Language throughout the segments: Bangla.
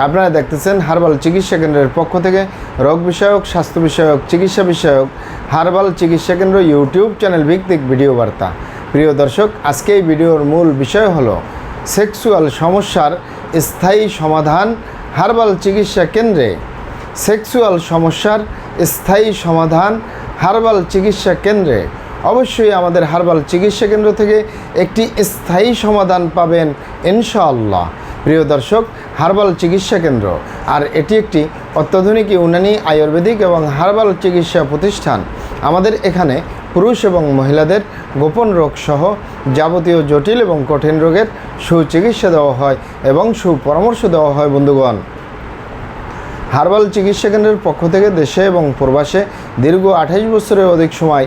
আপনারা দেখতেছেন হার্বাল চিকিৎসা কেন্দ্রের পক্ষ থেকে রোগ বিষয়ক, স্বাস্থ্য বিষয়ক, চিকিৎসা বিষয়ক, হার্বাল চিকিৎসা কেন্দ্র ইউটিউব চ্যানেল ভিত্তিক ভিডিও বার্তা। প্রিয় দর্শক, আজকে এই ভিডিওর মূল বিষয় হলো সেক্সুয়াল সমস্যার স্থায়ী সমাধান হার্বাল চিকিৎসা কেন্দ্রে। সেক্সুয়াল সমস্যার স্থায়ী সমাধান হারবাল চিকিৎসা কেন্দ্রে। অবশ্যই আমাদের হার্বাল চিকিৎসা কেন্দ্র থেকে একটি স্থায়ী সমাধান পাবেন ইনশাআল্লাহ। প্রিয় দর্শক, হার্বাল চিকিৎসা কেন্দ্র। আর এটি একটি অত্যাধুনিক ইউনানি আয়ুর্বেদিক এবং হার্বাল চিকিৎসা প্রতিষ্ঠান। আমাদের এখানে পুরুষ এবং মহিলাদের গোপন রোগ সহ যাবতীয় জটিল এবং কঠিন রোগের সুচিকিৎসা দেওয়া হয় এবং সুপরামর্শ দেওয়া হয়, বন্ধুগণ। হার্বাল চিকিৎসা কেন্দ্রের পক্ষ থেকে দেশে এবং প্রবাসে দীর্ঘ আঠাইশ বছরের অধিক সময়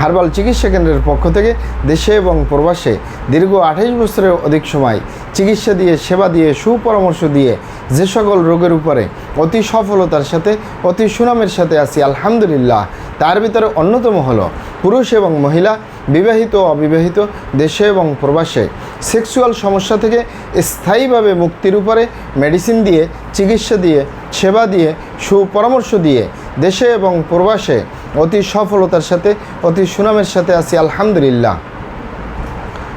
হার্বাল চিকিৎসা কেন্দ্রের পক্ষ থেকে দেশে এবং প্রবাসে দীর্ঘ আঠাইশ বছরের অধিক সময় চিকিৎসা দিয়ে, সেবা দিয়ে, সুপরামর্শ দিয়ে যে সকল রোগের উপরে অতি সফলতার সাথে, অতি সুনামের সাথে আছি, আলহামদুলিল্লাহ। তার ভিতরে অন্যতম হলো পুরুষ এবং মহিলা, বিবাহিত অবিবাহিত, দেশে এবং প্রবাসে। সেক্সুয়াল সমস্যা থেকে স্থায়ীভাবে মুক্তির উপরে মেডিসিন দিয়ে, চিকিৎসা দিয়ে, সেবা দিয়ে, সুপরামর্শ দিয়ে দেশে এবং প্রবাসে অতি সফলতার সাথে, অতি সুনামের সাথে আছি, আলহামদুলিল্লাহ।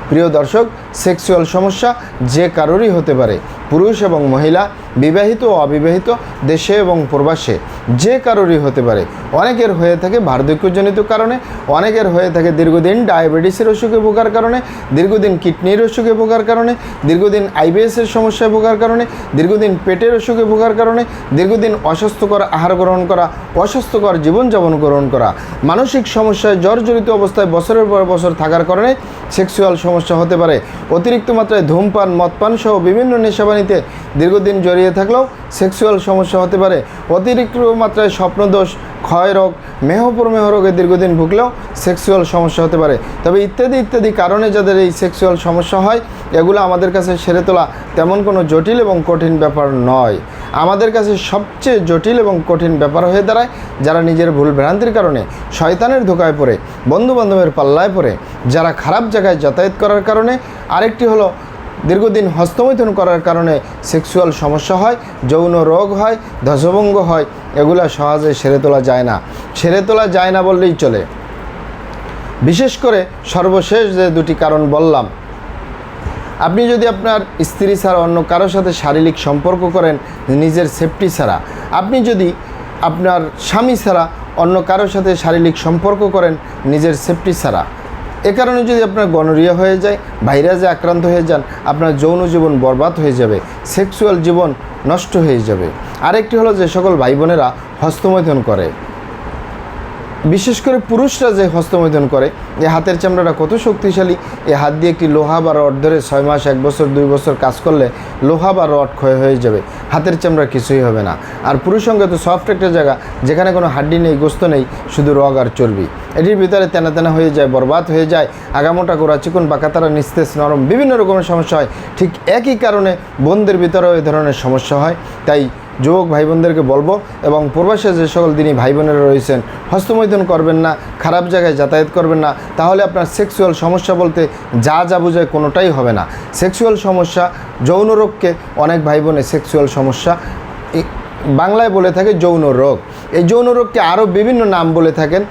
প্রিয় দর্শক সেক্সুয়াল সমস্যা যে কারোরই হতে পারে, পুরুষ এবং মহিলা, বিবাহিত ও অবিবাহিত, দেশে এবং প্রবাসে। যে কারোরই হতে পারে। অনেকের হয়ে থাকে বার্ধক্যজনিত কারণে, অনেকের হয়ে থাকে দীর্ঘদিন ডায়াবেটিসের অসুখে ভোগার কারণে, দীর্ঘদিন কিডনির অসুখে ভোগার কারণে, দীর্ঘদিন আইবিএসের সমস্যায় ভোগার কারণে, দীর্ঘদিন পেটের অসুখে ভোগার কারণে, দীর্ঘদিন অস্বাস্থ্যকর আহার গ্রহণ করা, অস্বাস্থ্যকর জীবনযাপন গ্রহণ করা। মানসিক সমস্যায় জর্জরিত অবস্থায় বছরের পর বছর থাকার কারণে সেক্সুয়াল সমস্যা হতে পারে। অতিরিক্ত মাত্রায় ধূমপান, মদপান সহ বিভিন্ন নেশাবানিতে দীর্ঘদিন জড়িয়ে থাকলেও সেক্সুয়াল সমস্যা হতে পারে। অতিরিক্ত মাত্রায় স্বপ্নদোষ ক্ষয় রোগ মেহপ্রমেহ রোগে দীর্ঘদিন ভুগলেও সেক্সুয়াল সমস্যা হতে পারে। তবে ইত্যাদি ইত্যাদি কারণে যাদের এই সেক্সুয়াল সমস্যা হয়, এগুলো আমাদের কাছে সেরে তোলা তেমন কোনো জটিল এবং কঠিন ব্যাপার নয়। আমাদের কাছে সবচেয়ে জটিল এবং কঠিন ব্যাপার হয়ে দাঁড়ায় যারা নিজের ভুল ভ্রান্তির কারণে শয়তানের ধোকায় পড়ে, বন্ধুবান্ধবের পাল্লায় পড়ে, যারা খারাপ জায়গায় যাতায়াত করার কারণে। আরেকটি হলো দীর্ঘদিন হস্তমৈথুন করার কারণে সেক্সুয়াল সমস্যা হয়, যৌন রোগ হয় ধ্বসভঙ্গ হয়, এগুলা সহজে সেরে তোলা যায় না। সেরে তোলা যায় না বললেই চলে। বিশেষ করে সর্বশেষ যে দুটি কারণ বললাম, আপনি যদি আপনার স্ত্রী ছাড়া অন্য কারোর সাথে শারীরিক সম্পর্ক করেন, নিজের সেফটি ছাড়া, আপনি যদি আপনার স্বামী ছাড়া অন্য কারোর সাথে শারীরিক সম্পর্ক করেন, নিজের সেফটি ছাড়া এ কারণে যদি আপনার গনরিয়া হয়ে যায়, ভাইরাসে আক্রান্ত হয়ে যান, আপনার যৌন জীবন বরবাদ হয়ে যাবে, সেক্সুয়াল জীবন নষ্ট হয়ে যাবে। আরেকটি হলো যে সকল ভাই বোনেরা হস্তমৈথন করে। বিশেষ করে পুরুষরা যে হস্তমৈথুন করে এই হাতের চামড়াটা কত শক্তিশালী। এই হাত দিয়ে একটি লোহা বা রড ধরে ছয় মাস, এক বছর, দুই বছর কাজ করলে লোহা বা রড ক্ষয় হয়ে যাবে। হাতের চামড়া কিছুই হবে না। আর পুরুষ সঙ্গে তো সফট একটা জায়গা, যেখানে কোনো হাড্ডি নেই, গোস্ত নেই, শুধু রগ আর চর্বি। এটির ভিতরে তেনা তেনা হয়ে যায়, বরবাদ হয়ে যায়, আগামোটা গোড়া চিকুন বা কাতারা নিস্তেজ, নরম, বিভিন্ন রকমের সমস্যা হয়। ঠিক একই কারণে বোনদের ভিতরেও এই ধরনের সমস্যা হয়। তাই যুবক ভাই বোনদেরকে বলব এবং প্রবাসে যে সকল দিনই ভাই বোনেরা রয়েছেন, হস্তমৈথুন করবেন না, খারাপ জায়গায় যাতায়াত করবেন না, তাহলে আপনার সেক্সুয়াল সমস্যা বলতে যা যা বোঝায় কোনোটাই হবে না। সেক্সুয়াল সমস্যা, যৌন রোগকে অনেক ভাই বোনের সেক্সুয়াল সমস্যা বাংলায় বলে থাকে যৌন রোগ। এই যৌন রোগকে আরও বিভিন্ন নাম বলে থাকেন,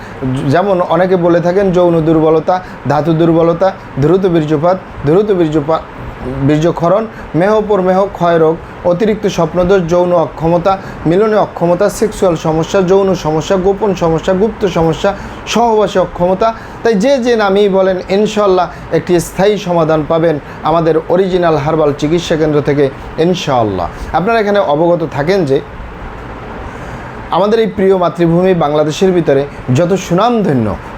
যেমন অনেকে বলে থাকেন যৌন দুর্বলতা, ধাতু দুর্বলতা, দ্রুত বীর্যপাত দ্রুত বীর্যপাত বীর্যক্ষরণ, মেহ ক্ষয় রোগ, অতিরিক্ত স্বপ্নদোষ, যৌন অক্ষমতা, মিলনে অক্ষমতা, সেক্সুয়াল সমস্যা, যৌন সমস্যা, গোপন সমস্যা, গুপ্ত সমস্যা, সহবাসে অক্ষমতা। তাই যে যে নামেই বলেন ইনশাল্লাহ একটি স্থায়ী সমাধান পাবেন আমাদের অরিজিনাল হার্বাল চিকিৎসা কেন্দ্র থেকে, ইনশাআল্লাহ। আপনারা এখানে অবগত থাকেন যে, আমাদের এই প্রিয় মাতৃভূমি বাংলাদেশের ভিতরে যত সুনামধন্য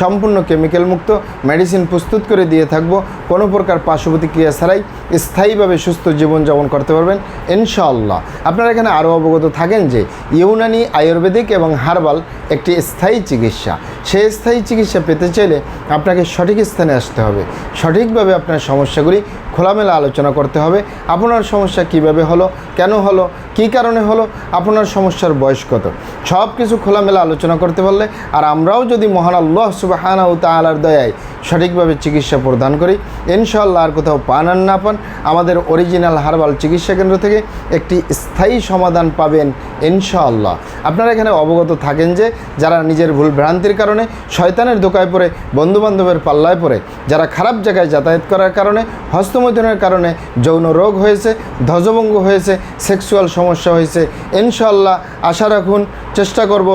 সম্পূর্ণ কেমিক্যাল মুক্ত মেডিসিন প্রস্তুত করে দিয়ে থাকব। কোনো প্রকার পার্শ্ব প্রতিক্রিয়া ছাড়াই স্থায়ীভাবে সুস্থ জীবনযাপন করতে পারবেন, ইনশাআল্লাহ। আপনারা এখানে আরও অবগত থাকেন যে ইউনানি আয়ুর্বেদিক এবং হার্বাল একটি স্থায়ী চিকিৎসা। সেই স্থায়ী চিকিৎসা পেতে চাইলে আপনাকে সঠিক স্থানে আসতে হবে। সঠিকভাবে আপনার সমস্যাগুলি খোলামেলা আলোচনা করতে হবে। আপনার সমস্যা কীভাবে হলো, কেন হলো, কী কারণে হলো, আপনার সমস্যার বয়স কত? সব কিছু খোলামেলা আলোচনা করতে পারলে, আর আমরাও যদি মহান আল্লাহ সুবাহানা ও তালার দয়ায়। সঠিকভাবে চিকিৎসা প্রদান করি। ইনশাল্লাহ আর কোথাও পান আর না পান। আমাদের অরিজিনাল হার্বাল চিকিৎসা কেন্দ্র থেকে একটি স্থায়ী সমাধান পাবেন ইনশাআল্লাহ। আপনারা এখানে অবগত থাকেন যে, যারা নিজের ভুল ভ্রান্তির কারণে শয়তানের দোকায় পড়ে, বন্ধুবান্ধবের পাল্লায় পড়ে, যারা খারাপ জায়গায় যাতায়াত করার কারণে, হস্তমৈথুনের কারণে যৌন রোগ হয়েছে, ধ্বজভঙ্গ হয়েছে সেক্সুয়াল সমস্যা হয়েছে ইনশাল্লাহ আশা রাখুন, চেষ্টা করব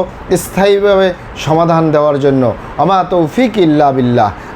স্থায়ীভাবে সমাধান দেওয়ার জন্য। আমা তৌফিক ইল্লা বিল্লাহ।